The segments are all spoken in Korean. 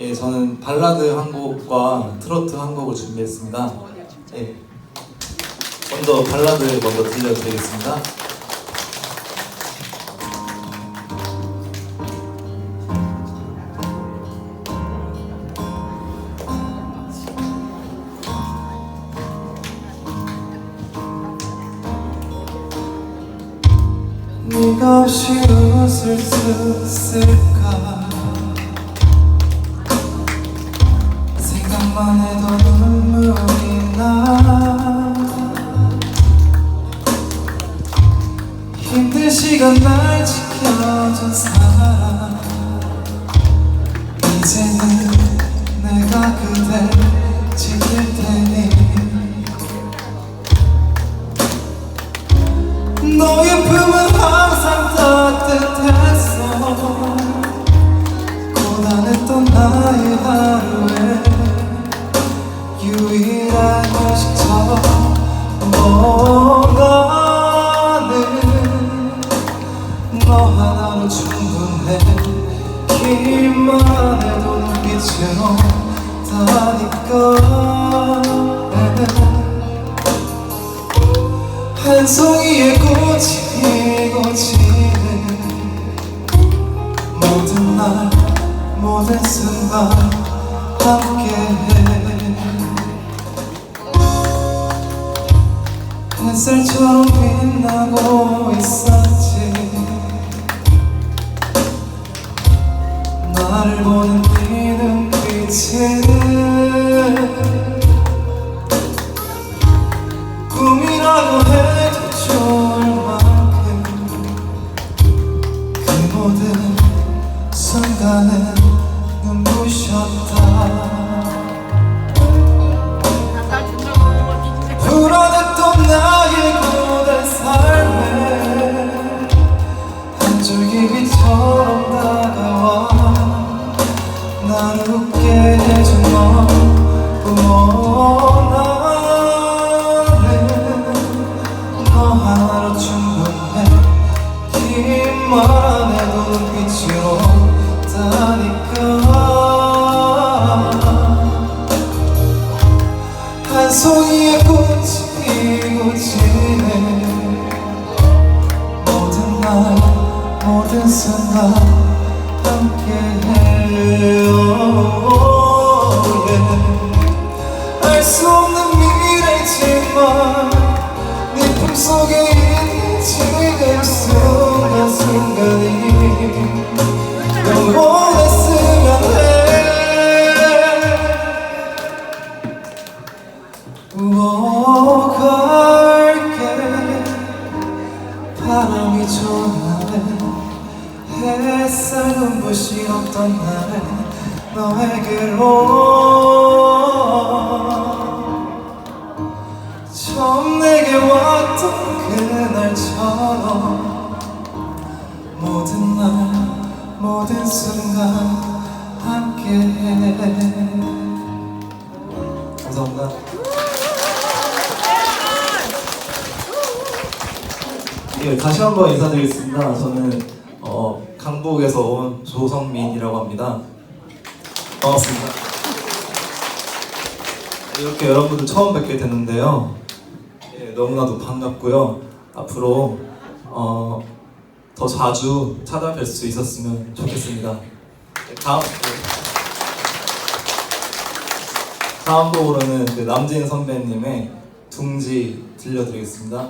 예, 저는 발라드 한 곡과 트로트 한 곡을 준비했습니다. 예. 먼저 발라드 먼저 들려드리겠습니다. 네가 없이 웃을 수 있을까 만 해도 눈물이 나. 힘든 시간 날 지켜준 사람 너 하나로 충분해. 길만 해도 눈빛으로 다니까. 한 송이의 꽃이 피고 지는 모든 날 모든 순간 함께해. 햇살처럼 빛나고 있었 속에 있는 지금 순간 순간이 영원했으면 해 우어 갈게. 바람이 좋은 날에 햇살 눈부시 없던 날에 너에게로 그날처럼 모든 날 모든 순간 함께해 감사합니다 예, 다시 한번 인사드리겠습니다. 저는 어, 강북에서 온 조성민이라고 합니다. 반갑습니다. 이렇게 여러분들 처음 뵙게 됐는데요. 예, 너무나도 반갑고요. 앞으로 어, 더 자주 찾아뵐 수 있었으면 좋겠습니다. 네, 다음 다음 곡으로는 그 남진 선배님의 둥지 들려드리겠습니다.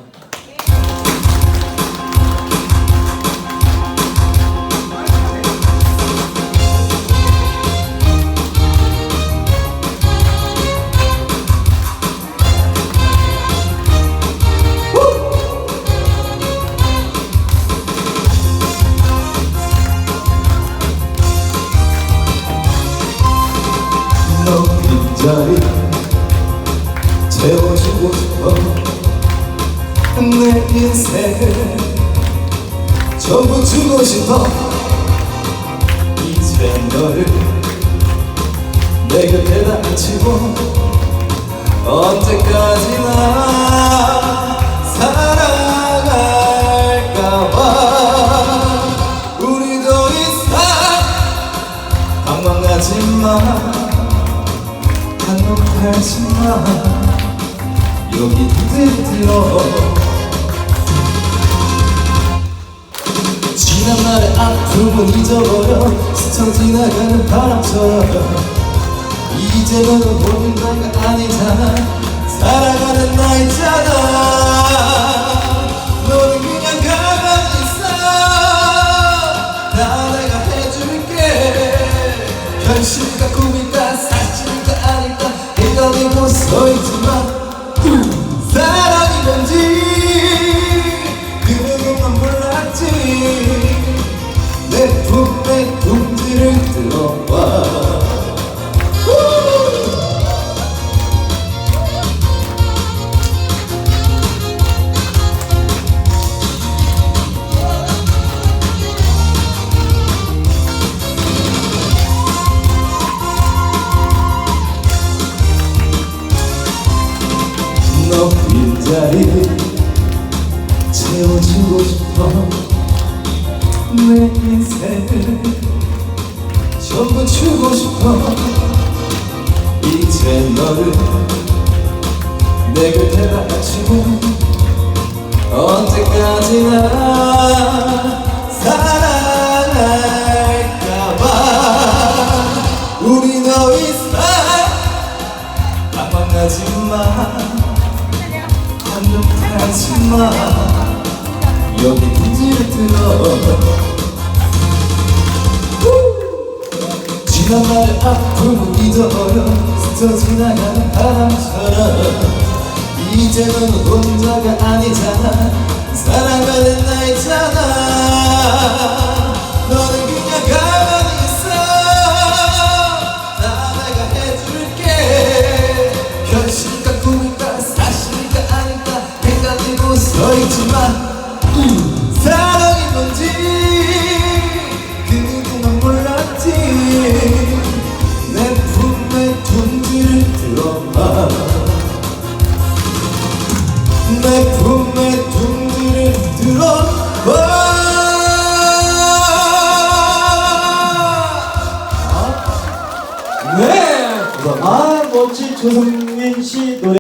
너 빈자리 채워주고 싶어. 내 인생을 전부 주고 싶어. 이제 너를 내 곁에다 앉히고 언제까지나 살아갈까봐. 우리 더 이상 방황하지마. 반복 하지마 여기 들어 지난 날의 아픔은 잊어버려 스쳐 지나가는 바람처럼 이제는 뭔가가 아니잖아. 살아가는 나이잖아 내 인생을 전부 주고 싶어. 이제 너를 내 곁에 바치고 언제까지나 사랑할까봐. 우리 더 이상 방황하지마. 한눈하지마. 여기 들어 지난 날의 아픔을 잊어버려 스쳐 지나가는 바람처럼. 이제는 혼자가 아니잖아. 사랑하는 나이잖아. 너는 그냥 가만히 있어. 다 내가 해줄게. 현실과 꿈일까 사실일까 아닐까 헷갈리고 서있지만. 사 네! 아, 멋진 조성